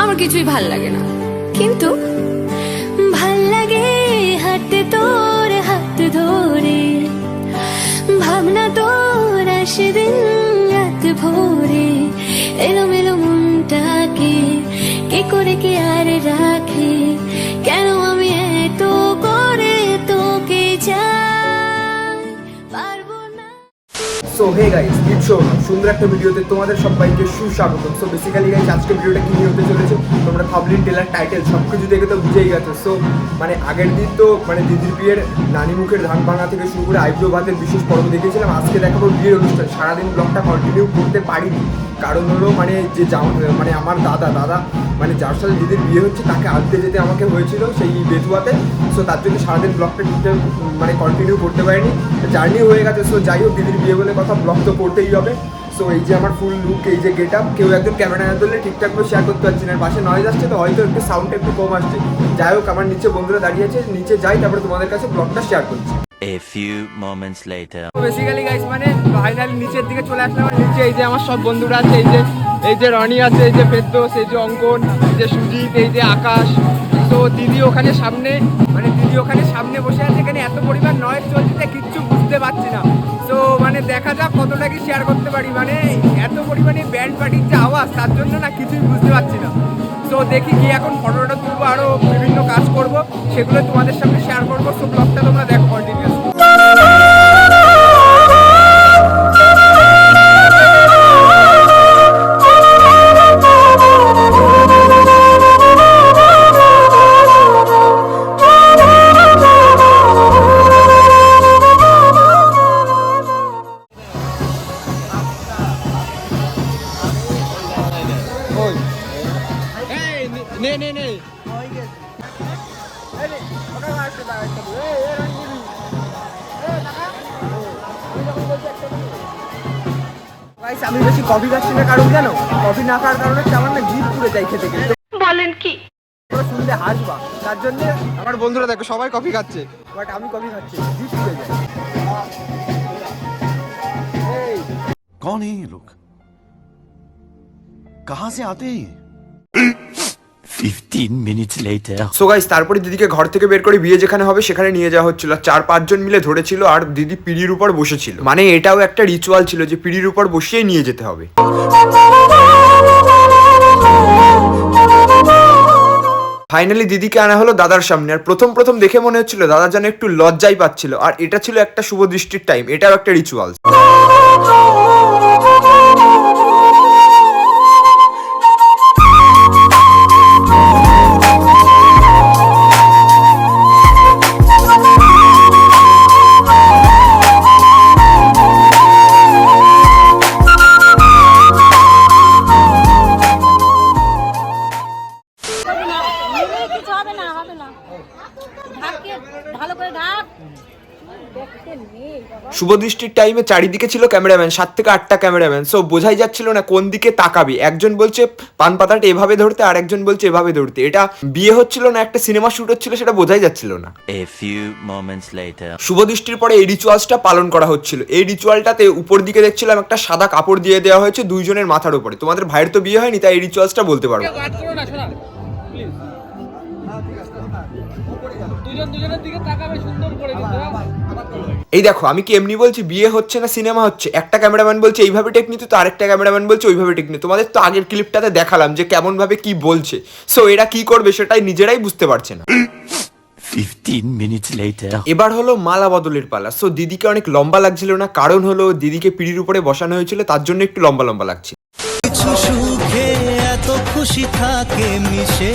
আমার কিছুই ভালো লাগে না। কিন্তু ভালো লাগে হাতে তোর হাত ধরে, ভাবনা তোর আসে দিন রাত ভোরে, এলোমেলো মনটাকে so hey guys it's so সুন্দর একটা ভিডিওতে তোমাদের সবাইকে সুস্বাগত। সো বেসিক্যালি গাইস আজকে ভিডিওটা কি নিয়ে হতে চলেছে? তোমরা থাবলিন টেলার টাইটেল সব কিছু দেখে তো বুঝেই গেছো। সো মানে আগের দিন তো মানে দিদির বিয়ের নানি মুখের ধান ভাঙা থেকে শুরু করে আইব্রো ভাতের বিশেষ পর্ব দেখেছিলাম, আজকে দেখাবো বিয়ের অনুষ্ঠান। সারাদিন ব্লগটা কন্টিনিউ করতে পারিনি। কারণ হলো মানে যে জাম- মানে আমার দাদা দাদা মানে যার সাথে দিদির বিয়ে হচ্ছে, তাকে আনতে যেতে আমাকে হয়েছিল সেই বেতুয়াতে। সো তার জন্য সারাদিন ব্লগটা মানে কন্টিনিউ করতে পারিনি। জার্নি হয়ে গেছে। সো যাই হোক, দিদির বিয়ে বলে কথা ব্লগ তো করতেই হবে। সো এই যে আমার ফুল লুক এই যে গেট আপ কেউ একজন ক্যামেরা না ধরলে ঠিকঠাক করে শেয়ার করতে পারছি না। পাশে নয়েজ আসছে তো হয়তো একটু সাউন্ডটা একটু কম আসছে। যাই হোক আমার নিচে বন্ধুরা দাঁড়িয়ে আছে নিচে যাই তারপরে তোমাদের কাছে ব্লগটা শেয়ার করছি। A few moments later. Basically guys মানে ফাইনালি নিচের দিকে চলে আসলাম আর নিচে এই যে আমার সব বন্ধুরা আছে এই যে এই যে রনি আছে এই যে ফেরদোস এই যে অঙ্কন এই যে সুজিত এই যে আকাশ। তো দিদি ওখানে সামনে মানে দিদি ওখানে সামনে বসে আছে এখানে এত পরিমাণ নয়েজ চলছে যে কিচ্ছু বুঝতে পারছি না। দেখা যাক কতটা কি শেয়ার করতে পারি? মানে এত পরিমাণে ব্যান্ড পার্টির যে আওয়াজ, তার জন্য না কিছুই বুঝতে পারছি না। তো দেখি কি এখন ফটোটা তুলবো আরও বিভিন্ন কাজ করব, সেগুলো তোমাদের সামনে শেয়ার করব। আমি বেশি কফি খাচ্ছি না কারণ জানো কফি না খাওয়ার কারণে হচ্ছে আমার না জিভ পুড়ে যায় খেতে খেতে বলেন কি তোমরা শুনলে হাসবা তার জন্য আমার বন্ধুরা দেখো সবাই কফি খাচ্ছে বাট আমি কফি খাচ্ছি না, জিভ পুড়ে যায় এই, कौन है ये लोग कहां से आते हैं 15 minutes later. সো গাইস তারপরে দিদিকে ঘর থেকে বের করে বিয়ে যেখানে হবে, সেখানে নিয়ে যাওয়া হচ্ছিল। চার পাঁচজন মিলে ধরেছিল আর দিদি পিড়ির উপর বসেছিল। মানে এটাও একটা রিচুয়াল ছিল যে পিড়ির উপর বসিয়ে নিয়ে যেতে হবে। ফাইনালি দিদিকে আনা হলো দাদার সামনে। আর প্রথম প্রথম দেখে মনে হচ্ছিল দাদা যেন একটু লজ্জাই পাচ্ছিল। আর এটা ছিল একটা শুভ দৃষ্টির টাইম এটাও একটা রিচুয়াল বাবা শুভ দৃষ্টির টাইমে চারিদিকে ছিল ক্যামেরাম্যান সাত থেকে আটটা ক্যামেরাম্যান সো বোঝাই যাচ্ছিল না কোন দিকে তাকাবি। একজন বলছে পান পাতাটা এভাবে ধরতে আর একজন বলছে এভাবে ধরতে এটা বিয়ে হচ্ছিল না একটা সিনেমা শুট হচ্ছিল সেটা বোঝাই যাচ্ছিল না। A few moments later. শুভ দৃষ্টির পরে এই রিচুয়ালসটা পালন করা হচ্ছিল। এই রিচুয়ালটাতে উপর দিকে দেখছিলাম একটা সাদা কাপড় দিয়ে দেওয়া হয়েছে দুইজনের মাথার উপরে। তোমাদের ভাইয়ের তো বিয়ে হয়নি তাই এই রিচুয়ালসটা বলতে পারব এই দেখো আমি কি এমনি বলছি বিয়ে হচ্ছে না সিনেমা হচ্ছে? একটা ক্যামেরাম্যান বলছে এইভাবে টেক নিতে তো আরেকটা ক্যামেরাম্যান বলছে ওইভাবে টেক নিতে। তোমাদের তো আগের ক্লিপটাতে দেখালাম যে কেমন ভাবে কি বলছে। সো এরা কি করবে সেটাই নিজেরাই বুঝতে পারছে না। 15 minutes later. এবার হলো মালা বদলের পালা। সো দিদিকে অনেক লম্বা লাগছিল না কারণ হলো দিদিকে পিড়ির উপরে বসানো হয়েছিল তার জন্য একটু লম্বা লম্বা লাগছে। কিছু সুখে এত খুশি থাকে মিশে।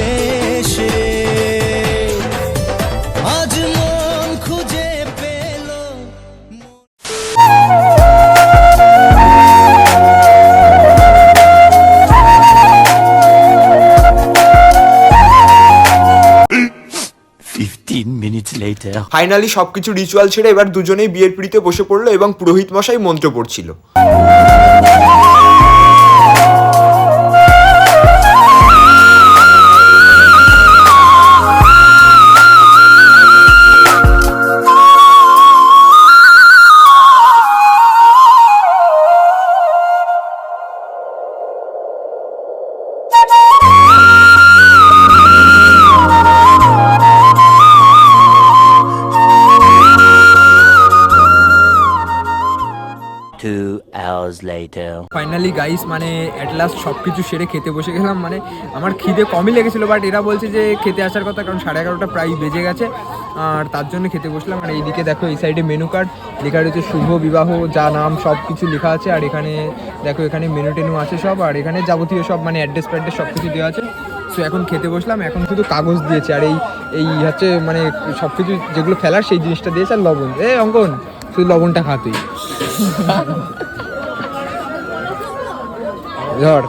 ফাইনালি সবকিছু রিচুয়াল ছেড়ে এবার দুজনেই বিয়ের পিড়িতে বসে পড়ল এবং পুরোহিত মশাই মন্ত্র পড়ছিল। Hours later. ফাইনালি গাইস মানে অ্যাট লাস্ট সব কিছু সেরে খেতে বসে গেলাম। মানে আমার খিদে কমই লেগেছিলো বাট এরা বলছে যে খেতে আসার কথা কারণ সাড়ে এগারোটা প্রায় বেজে গেছে। আর তার জন্য খেতে বসলাম। আর এইদিকে দেখো এই সাইডে মেনু কার্ড লেখা রয়েছে শুভ বিবাহ যা নাম সব কিছু লেখা আছে। আর এখানে দেখো এখানে মেনু টেনু আছে সব। আর এখানে যাবতীয় সব মানে অ্যাড্রেস ফ্যাড্রেস সব কিছু দেওয়া আছে। সো এখন খেতে বসলাম। এখন শুধু কাগজ দিয়েছে। আর এই এই হচ্ছে মানে সব কিছু যেগুলো ফেলার সেই জিনিসটা দিয়েছে আর লবণ। এ অঙ্কন শুধু লবণটা খা তুই। ঝড়।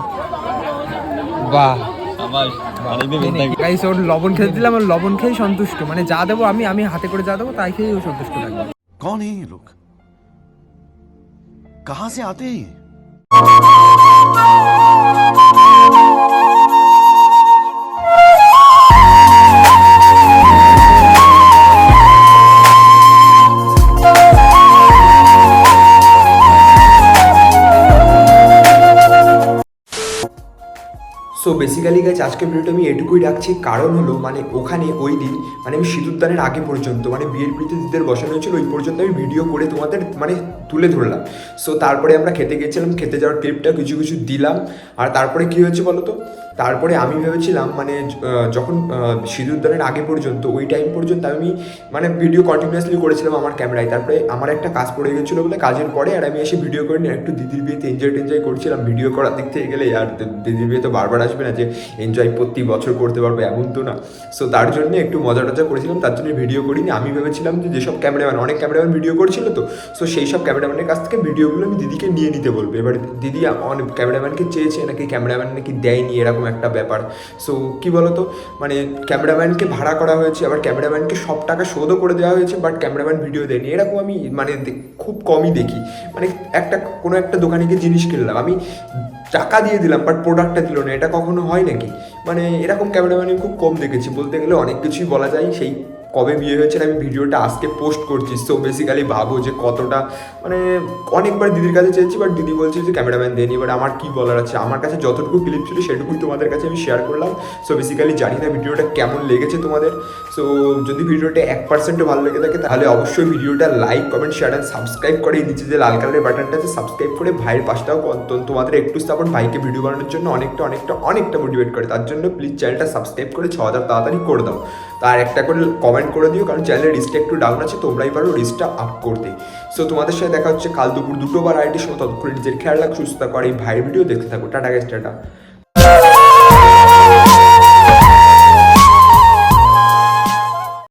লবণ খেতে দিলাম আর লবণ খেয়ে সন্তুষ্ট। মানে যা দেবো আমি আমি হাতে করে যা দেবো তাই খেয়েই সন্তুষ্ট থাকবে। কন এই লোক কাহা সে আতে সো বেসিক্যালি গাছ আজকে ভিডিওটা আমি এটুকুই রাখছি। কারণ হলো মানে ওখানে ওই দিন মানে আমি সিঁদুরদানের আগে পর্যন্ত মানে বিয়ের পিড়িতে দিদের বসানো হয়েছিল, ওই পর্যন্ত আমি ভিডিও করে তোমাদের মানে তুলে ধরলাম। সো তারপরে আমরা খেতে গেছিলাম, খেতে যাওয়ার ক্লিপটা কিছু কিছু দিলাম। আর তারপরে কী হয়েছে বলো তো তারপরে আমি ভেবেছিলাম মানে যখন সিঁদুরদানের আগে পর্যন্ত, ওই টাইম পর্যন্ত আমি মানে ভিডিও কন্টিনিউয়াসলি করেছিলাম আমার ক্যামেরায় তারপরে আমার একটা কাজ পড়ে গেছিল বলে কাজের পরে, আর আমি এসে ভিডিও করে নিয়ে একটু দিদির বিয়েতে এনজয় টেনজয় করছিলাম। ভিডিও করার দিক থেকে গেলে, আর দিদির বিয়ে তো বারবার আসবে না যে এনজয় প্রতি বছর করতে পারব, এমন তো না। সো তার জন্য একটু মজা টজা করেছিলাম, তার জন্য ভিডিও করিনি। আমি ভেবেছিলাম যে, যেসব ক্যামেরাম্যান অনেক ক্যামেরাম্যান ভিডিও করছিল তো সো সেই সব ক্যামেরাম্যানের কাছ থেকে ভিডিওগুলো আমি দিদিকে নিয়ে নিতে বলব। এবার দিদি অনেক ক্যামেরাম্যানকে চেয়েছে, নাকি ক্যামেরাম্যান নাকি দেয়নি, এরকম একটা ব্যাপার। সো কি বলতো? মানে ক্যামেরাম্যানকে ভাড়া করা হয়েছে, আবার ক্যামেরাম্যানকে সব টাকা শোধও করে দেওয়া হয়েছে বাট ক্যামেরাম্যান ভিডিও দেয়নি। এরকম আমি মানে খুব কমই দেখি। মানে একটা কোনো একটা দোকানে গিয়ে জিনিস কিনলাম। আমি টাকা দিয়ে দিলাম বাট প্রোডাক্টটা দিল না। এটা কখনো হয় নাকি? মানে এরকম ক্যামেরাম্যান খুব কম দেখেছি। বলতে গেলে অনেক কিছুই বলা যায়। সেই কবে বিয়ে হয়েছে আমি ভিডিওটা আজকে পোস্ট করছি। সো বেসিক্যালি ভাবো যে কতটা মানে অনেকবার দিদির কাছে চেয়েছি বাট দিদি বলছে যে ক্যামেরাম্যান দেয়নি এবার আমার কী বলার আছে? আমার কাছে যতটুকু ক্লিপ ছিল সেটুকুই তোমাদের কাছে আমি শেয়ার করলাম। সো বেসিক্যালি জানি না ভিডিওটা কেমন লেগেছে তোমাদের। সো যদি ভিডিওটা এক পার্সেন্টও ভালো লেগে থাকে, তাহলে অবশ্যই ভিডিওটা like comment share and subscribe করে নিচে যে লাল কালারের বাটনটা আছে সাবস্ক্রাইব করে ভাইয়ের পাশটাও তোমাদের একটু সাপোর্ট ভাইকে ভিডিও বানানোর জন্য অনেকটা অনেকটা অনেকটা মোটিভেট করে। তার জন্য প্লিজ চ্যানেলটা সাবস্ক্রাইব করে ছ হাজার তাড়াতাড়ি করে দাও। তার একটা করে কমেন্ট করে দিও, কারণ চ্যানেলের রিস্কটা একটু ডাউন আছে, তোমরাই পারো রিস্কটা আপ করতে। সো তোমাদের সাথে দেখা হচ্ছে কাল দুপুর দুটো বার আইটির সময়, ততক্ষণ নিজের খেয়াল রাখ, সুস্থ করে এই ভাইয়ের ভিডিও দেখতে থাকো। টাটা গেছে টাটা।